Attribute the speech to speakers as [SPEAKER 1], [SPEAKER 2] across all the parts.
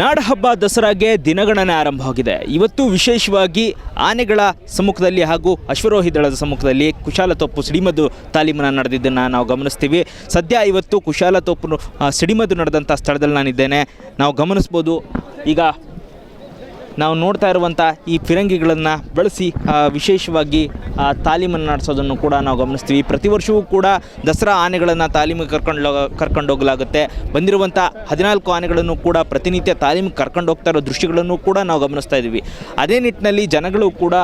[SPEAKER 1] ನಾಡಹಬ್ಬ ದಸರಾಗೆ ದಿನಗಣನೆ ಆರಂಭವಾಗಿದೆ. ಇವತ್ತು ವಿಶೇಷವಾಗಿ ಆನೆಗಳ ಸಮ್ಮುಖದಲ್ಲಿ ಹಾಗೂ ಅಶ್ವರೋಹಿ ದಳದ ಸಮ್ಮುಖದಲ್ಲಿ ಕುಶಾಲತೋಪು ಸಿಡಿಮದ್ದು ತಾಲೀಮನ್ನು ನಡೆದಿದ್ದನ್ನು ನಾವು ಗಮನಿಸ್ತೀವಿ. ಸದ್ಯ ಇವತ್ತು ಕುಶಾಲತೋಪು ತೊಪ್ಪು ಸಿಡಿಮದ್ದು ನಡೆದಂಥ ಸ್ಥಳದಲ್ಲಿ ನಾನಿದ್ದೇನೆ. ನಾವು ಗಮನಿಸ್ಬೋದು. ಈಗ ನಾವು ನೋಡ್ತಾ ಇರುವಂಥ ಈ ಫಿರಂಗಿಗಳನ್ನು ಬಳಸಿ ವಿಶೇಷವಾಗಿ ತಾಲೀಮನ್ನು ನಡೆಸೋದನ್ನು ಕೂಡ ನಾವು ಗಮನಿಸ್ತೀವಿ. ಪ್ರತಿ ವರ್ಷವೂ ಕೂಡ ದಸರಾ ಆನೆಗಳನ್ನು ತಾಲೀಮಿಗೆ ಕರ್ಕೊಂಡು ಕರ್ಕೊಂಡೋಗಲಾಗುತ್ತೆ ಬಂದಿರುವಂಥ ಹದಿನಾಲ್ಕು ಆನೆಗಳನ್ನು ಕೂಡ ಪ್ರತಿನಿತ್ಯ ತಾಲೀಮಿಗೆ ಕರ್ಕೊಂಡು ಹೋಗ್ತಾ ಇರೋ ದೃಶ್ಯಗಳನ್ನು ಕೂಡ ನಾವು ಗಮನಿಸ್ತಾ ಇದ್ದೀವಿ. ಅದೇ ನಿಟ್ಟಿನಲ್ಲಿ ಜನಗಳು ಕೂಡ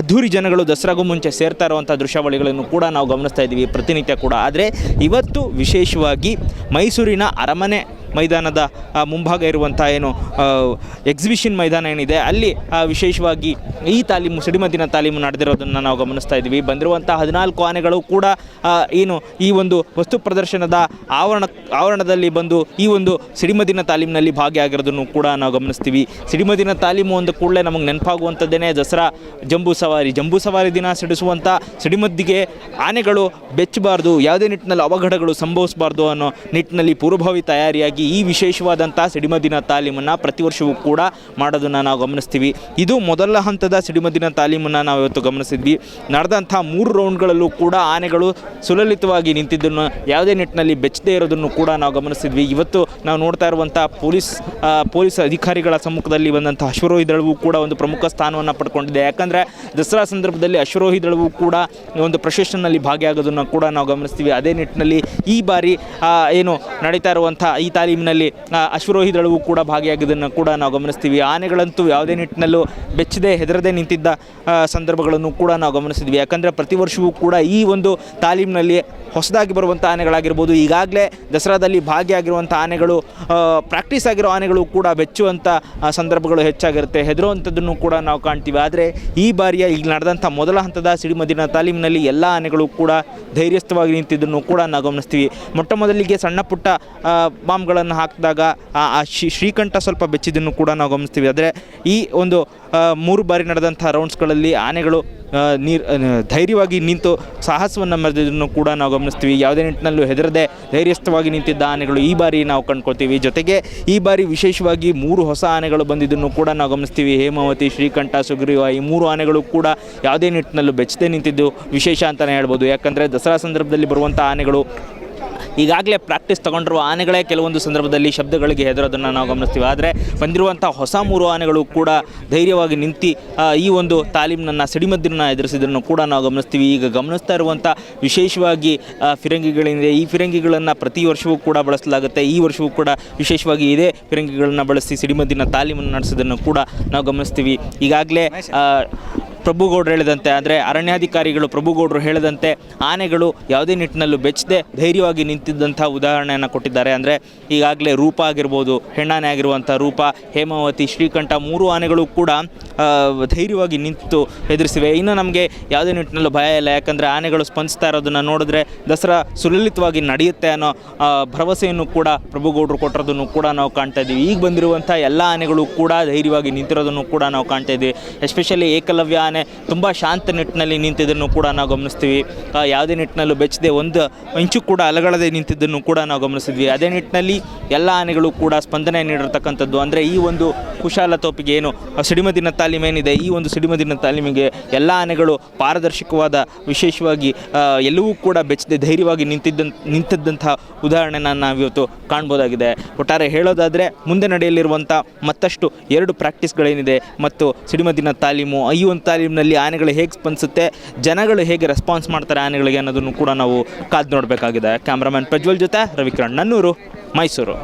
[SPEAKER 1] ಅದ್ಧೂರಿ ಜನಗಳು ದಸರಾಗೂ ಮುಂಚೆ ಸೇರ್ತಾ ಇರುವಂಥ ದೃಶ್ಯಾವಳಿಗಳನ್ನು ಕೂಡ ನಾವು ಗಮನಿಸ್ತಾ ಇದ್ದೀವಿ ಪ್ರತಿನಿತ್ಯ ಕೂಡ. ಆದರೆ ಇವತ್ತು ವಿಶೇಷವಾಗಿ ಮೈಸೂರಿನ ಅರಮನೆ ಮೈದಾನದ ಮುಂಭಾಗ ಇರುವಂಥ ಏನು ಎಕ್ಸಿಬಿಷನ್ ಮೈದಾನ ಏನಿದೆ, ಅಲ್ಲಿ ವಿಶೇಷವಾಗಿ ಈ ತಾಲೀಮು, ಸಿಡಿಮದ್ದಿನ ತಾಲೀಮು ನಡೆದಿರೋದನ್ನು ನಾವು ಗಮನಿಸ್ತಾ ಇದ್ದೀವಿ. ಬಂದಿರುವಂಥ ಹದಿನಾಲ್ಕು ಆನೆಗಳು ಕೂಡ ಏನು, ಈ ಒಂದು ವಸ್ತು ಪ್ರದರ್ಶನದ ಆವರಣ, ಆವರಣದಲ್ಲಿ ಬಂದು ಈ ಒಂದು ಸಿಡಿಮದ್ದಿನ ತಾಲೀಮಿನಲ್ಲಿ ಭಾಗಿಯಾಗಿರೋದನ್ನು ಕೂಡ ನಾವು ಗಮನಿಸ್ತೀವಿ. ಸಿಡಿಮದ್ದಿನ ತಾಲೀಮು ಒಂದು ಕೂಡಲೇ ನಮಗೆ ನೆನಪಾಗುವಂಥದ್ದೇ ದಸರಾ ಜಂಬೂ ಸವಾರಿ. ಜಂಬೂ ಸವಾರಿ ದಿನ ಸಿಡಿಸುವಂಥ ಸಿಡಿಮದ್ದಿಗೆ ಆನೆಗಳು ಬೆಚ್ಚಬಾರ್ದು, ಯಾವುದೇ ನಿಟ್ಟಿನಲ್ಲಿ ಅವಘಡಗಳು ಸಂಭವಿಸಬಾರ್ದು ಅನ್ನೋ ನಿಟ್ಟಿನಲ್ಲಿ ಪೂರ್ವಭಾವಿ ತಯಾರಿಯಾಗಿ ಈ ವಿಶೇಷವಾದಂಥ ಸಿಡಿಮದಿನ ತಾಲೀಮನ್ನು ಪ್ರತಿ ವರ್ಷವೂ ಕೂಡ ಮಾಡೋದನ್ನು ನಾವು ಗಮನಿಸ್ತೀವಿ. ಇದು ಮೊದಲ ಹಂತದ ಸಿಡಿಮದ್ದಿನ ತಾಲೀಮನ್ನು ನಾವು ಇವತ್ತು ಗಮನಿಸಿದ್ವಿ. ನಡೆದಂಥ ಮೂರು ರೌಂಡ್ಗಳಲ್ಲೂ ಕೂಡ ಆನೆಗಳು ಸುಲಲಿತವಾಗಿ ನಿಂತಿದ್ದನ್ನು, ಯಾವುದೇ ನಿಟ್ಟಿನಲ್ಲಿ ಬೆಚ್ಚದೇ ಇರೋದನ್ನು ಕೂಡ ನಾವು ಗಮನಿಸಿದ್ವಿ. ಇವತ್ತು ನಾವು ನೋಡ್ತಾ ಇರುವಂಥ ಪೊಲೀಸ್ ಪೊಲೀಸ್ ಅಧಿಕಾರಿಗಳ ಸಮ್ಮುಖದಲ್ಲಿ ಬಂದಂಥ ಅಶ್ವರೋಹಿ ದಳವು ಕೂಡ ಒಂದು ಪ್ರಮುಖ ಸ್ಥಾನವನ್ನು ಪಡ್ಕೊಂಡಿದೆ. ಯಾಕಂದರೆ ದಸರಾ ಸಂದರ್ಭದಲ್ಲಿ ಅಶ್ವರೋಹಿ ದಳವು ಕೂಡ ಒಂದು ಪ್ರೊಸೆಷನ್ನಲ್ಲಿ ಭಾಗಿಯಾಗೋದನ್ನು ಕೂಡ ನಾವು ಗಮನಿಸ್ತೀವಿ. ಅದೇ ನಿಟ್ಟಿನಲ್ಲಿ ಈ ಬಾರಿ ಏನು ನಡೀತಾ ಇರುವಂಥ ಈ ತಾಲೀಮಿನಲ್ಲಿ ಅಶ್ವರೋಹಿ ದಳವು ಕೂಡ ಭಾಗಿಯಾಗಿದ್ದನ್ನು ಕೂಡ ನಾವು ಗಮನಿಸ್ತೀವಿ. ಆನೆಗಳಂತೂ ಯಾವುದೇ ನಿಟ್ಟಿನಲ್ಲೂ ಬೆಚ್ಚದೆ ಹೆದರದೆ ನಿಂತಿದ್ದ ಸಂದರ್ಭಗಳನ್ನು ಕೂಡ ನಾವು ಗಮನಿಸಿದ್ವಿ. ಯಾಕಂದರೆ ಪ್ರತಿ ವರ್ಷವೂ ಕೂಡ ಈ ಒಂದು ತಾಲೀಮಿನಲ್ಲಿ ಹೊಸದಾಗಿ ಬರುವಂಥ ಆನೆಗಳಾಗಿರ್ಬೋದು ಈಗಾಗಲೇ ದಸರಾದಲ್ಲಿ ಭಾಗಿಯಾಗಿರುವಂಥ ಆನೆಗಳು ಪ್ರಾಕ್ಟೀಸ್ ಆಗಿರೋ ಆನೆಗಳು ಕೂಡ ಬೆಚ್ಚುವಂಥ ಸಂದರ್ಭಗಳು ಹೆಚ್ಚಾಗಿರುತ್ತೆ. ಹೆದರುವಂಥದ್ದನ್ನು ಕೂಡ ನಾವು ಕಾಣ್ತೀವಿ. ಆದರೆ ಈ ಬಾರಿಯ ಈಗ ನಡೆದಂಥ ಮೊದಲ ಹಂತದ ಸಿಡಿಮದಿನ ತಾಲೀಮಿನಲ್ಲಿ ಎಲ್ಲ ಆನೆಗಳು ಕೂಡ ಧೈರ್ಯಸ್ಥವಾಗಿ ನಿಂತಿದ್ದನ್ನು ಕೂಡ ನಾವು ಗಮನಿಸ್ತೀವಿ. ಮೊಟ್ಟ ಮೊದಲಿಗೆ ಸಣ್ಣ ಪುಟ್ಟ ಆ, ಬಾಂಬ್ಗಳನ್ನು ಹಾಕಿದಾಗ ಆ ಆ ಶ್ರೀ ಶ್ರೀಕಂಠ ಸ್ವಲ್ಪ ಬೆಚ್ಚಿದ್ದನ್ನು ಕೂಡ ನಾವು ಗಮನಿಸ್ತೀವಿ. ಆದರೆ ಈ ಒಂದು ಮೂರು ಬಾರಿ ನಡೆದಂಥ ರೌಂಡ್ಸ್ಗಳಲ್ಲಿ ಆನೆಗಳು ನೀರು ಧೈರ್ಯವಾಗಿ ನಿಂತು ಸಾಹಸವನ್ನು ಮೆರೆದಿದ್ದನ್ನು ಕೂಡ ನಾವು ಗಮನಿಸ್ತೀವಿ. ಯಾವುದೇ ನಿಟ್ಟಿನಲ್ಲೂ ಹೆದರದೆ ಧೈರ್ಯಸ್ಥವಾಗಿ ನಿಂತಿದ್ದ ಆನೆಗಳು ಈ ಬಾರಿ ನಾವು ಕಂಡ್ಕೊಳ್ತೀವಿ. ಜೊತೆಗೆ ಈ ಬಾರಿ ವಿಶೇಷವಾಗಿ ಮೂರು ಹೊಸ ಆನೆಗಳು ಬಂದಿದ್ದನ್ನು ಕೂಡ ನಾವು ಗಮನಿಸ್ತೀವಿ. ಹೇಮಾವತಿ, ಶ್ರೀಕಂಠ, ಸುಗ್ರೀವ ಈ ಮೂರು ಆನೆಗಳು ಕೂಡ ಯಾವುದೇ ನಿಟ್ಟಿನಲ್ಲೂ ಬೆಚ್ಚದೆ ನಿಂತಿದ್ದು ವಿಶೇಷ ಅಂತಲೇ ಹೇಳ್ಬೋದು. ಯಾಕಂದರೆ ದಸರಾ ಸಂದರ್ಭದಲ್ಲಿ ಬರುವಂಥ ಆನೆಗಳು ಈಗಾಗಲೇ ಪ್ರಾಕ್ಟೀಸ್ ತಗೊಂಡಿರುವ ಆನೆಗಳೇ ಕೆಲವೊಂದು ಸಂದರ್ಭದಲ್ಲಿ ಶಬ್ದಗಳಿಗೆ ಹೆದರೋದನ್ನು ನಾವು ಗಮನಿಸ್ತೀವಿ. ಆದರೆ ಬಂದಿರುವಂಥ ಹೊಸ ಮೂರು ಆನೆಗಳು ಕೂಡ ಧೈರ್ಯವಾಗಿ ನಿಂತು ಈ ಒಂದು ತಾಲೀಮನ್ನು ಸಿಡಿಮದ್ದನ್ನು ಎದುರಿಸಿದ್ರನ್ನು ಕೂಡ ನಾವು ಗಮನಿಸ್ತೀವಿ. ಈಗ ಗಮನಿಸ್ತಾ ಇರುವಂಥ ವಿಶೇಷವಾಗಿ ಫಿರಂಗಿಗಳಿದೆ, ಈ ಫಿರಂಗಿಗಳನ್ನು ಪ್ರತಿ ವರ್ಷವೂ ಕೂಡ ಬಳಸಲಾಗುತ್ತೆ. ಈ ವರ್ಷವೂ ಕೂಡ ವಿಶೇಷವಾಗಿ ಇದೇ ಫಿರಂಗಿಗಳನ್ನು ಬಳಸಿ ಸಿಡಿಮದ್ದಿನ ತಾಲೀಮನ್ನು ನಡೆಸೋದನ್ನು ಕೂಡ ನಾವು ಗಮನಿಸ್ತೀವಿ. ಈಗಾಗಲೇ ಪ್ರಭುಗೌಡರು ಹೇಳಿದಂತೆ, ಅಂದರೆ ಅರಣ್ಯಾಧಿಕಾರಿಗಳು ಪ್ರಭುಗೌಡರು ಹೇಳಿದಂತೆ ಆನೆಗಳು ಯಾವುದೇ ನಿಟ್ಟಿನಲ್ಲೂ ಬೆಚ್ಚದೆ ಧೈರ್ಯವಾಗಿ ನಿಂತಿದ್ದಂಥ ಉದಾಹರಣೆಯನ್ನು ಕೊಟ್ಟಿದ್ದಾರೆ. ಅಂದರೆ ಈಗಾಗಲೇ ರೂಪ ಆಗಿರ್ಬೋದು, ಹೆಣ್ಣಾನೆ ಆಗಿರುವಂಥ ರೂಪ, ಹೇಮಾವತಿ, ಶ್ರೀಕಂಠ ಮೂರು ಆನೆಗಳು ಕೂಡ ಧೈರ್ಯವಾಗಿ ನಿಂತು ಎದುರಿಸಿವೆ ಇನ್ನು ನಮಗೆ ಯಾವುದೇ ನಿಟ್ಟಿನಲ್ಲೂ ಭಯ ಇಲ್ಲ. ಯಾಕಂದರೆ ಆನೆಗಳು ಸ್ಪಂದಿಸ್ತಾ ಇರೋದನ್ನು ನೋಡಿದ್ರೆ ದಸರಾ ಸುಲಲಿತವಾಗಿ ನಡೆಯುತ್ತೆ ಅನ್ನೋ ಭರವಸೆಯನ್ನು ಕೂಡ ಪ್ರಭುಗೌಡರು ಕೊಟ್ಟಿರೋದನ್ನು ಕೂಡ ನಾವು ಕಾಣ್ತಾ ಇದ್ದೀವಿ. ಈಗ ಬಂದಿರುವಂಥ ಎಲ್ಲ ಆನೆಗಳು ಕೂಡ ಧೈರ್ಯವಾಗಿ ನಿಂತಿರೋದನ್ನು ಕೂಡ ನಾವು ಕಾಣ್ತಾ ಇದ್ದೀವಿ. ಎಸ್ಪೆಷಲಿ ಏಕಲವ್ಯ ತುಂಬ ಶಾಂತ ನಿಟ್ಟಿನಲ್ಲಿ ನಿಂತಿದ್ದನ್ನು ಕೂಡ ನಾವು ಗಮನಿಸ್ತೀವಿ. ಯಾವುದೇ ನಿಟ್ಟಿನಲ್ಲೂ ಬೆಚ್ಚದೆ ಒಂದು ಇಂಚು ಕೂಡ ಅಲಗಳದೆ ನಿಂತಿದ್ದನ್ನು ಕೂಡ ನಾವು ಗಮನಿಸಿದ್ವಿ. ಅದೇ ನಿಟ್ಟಿನಲ್ಲಿ ಎಲ್ಲ ಆನೆಗಳು ಕೂಡ ಸ್ಪಂದನೆ ನೀಡಿರ್ತಕ್ಕಂಥದ್ದು. ಅಂದರೆ ಈ ಒಂದು ಕುಶಾಲ ತೋಪಿಗೆ ಏನು ಸಿಡಿಮದಿನ ತಾಲೀಮ್ ಏನಿದೆ, ಈ ಒಂದು ಸಿಡಿಮದಿನ ತಾಲೀಮಿಗೆ ಎಲ್ಲ ಆನೆಗಳು ಪಾರದರ್ಶಕವಾದ ವಿಶೇಷವಾಗಿ ಎಲ್ಲವೂ ಕೂಡ ಬೆಚ್ಚದೆ ಧೈರ್ಯವಾಗಿ ನಿಂತಿದ್ದಂಥ ನಿಂತಿದ್ದಂಥ ಉದಾಹರಣೆನ ನಾವಿವತ್ತು ಕಾಣ್ಬೋದಾಗಿದೆ. ಒಟ್ಟಾರೆ ಹೇಳೋದಾದರೆ, ಮುಂದೆ ನಡೆಯಲಿರುವಂಥ ಮತ್ತಷ್ಟು ಎರಡು ಪ್ರಾಕ್ಟೀಸ್ಗಳೇನಿದೆ ಮತ್ತು ಸಿಡಿಮದಿನ ತಾಲೀಮು. ಈ ಒಂದು ತಾಲೀಮಿನಲ್ಲಿ ಆನೆಗಳು ಹೇಗೆ ಸ್ಪಂದಿಸುತ್ತೆ, ಜನಗಳು ಹೇಗೆ ರೆಸ್ಪಾನ್ಸ್ ಮಾಡ್ತಾರೆ ಆನೆಗಳಿಗೆ ಅನ್ನೋದನ್ನು ಕೂಡ ನಾವು ಕಾದು ನೋಡಬೇಕಾಗಿದೆ. ಕ್ಯಾಮ್ರಾಮನ್ ಪ್ರಜ್ವಲ್ ಜೊತೆ ರವಿಕಿರಣ್ ನನ್ನೂರು, ಮೈಸೂರು.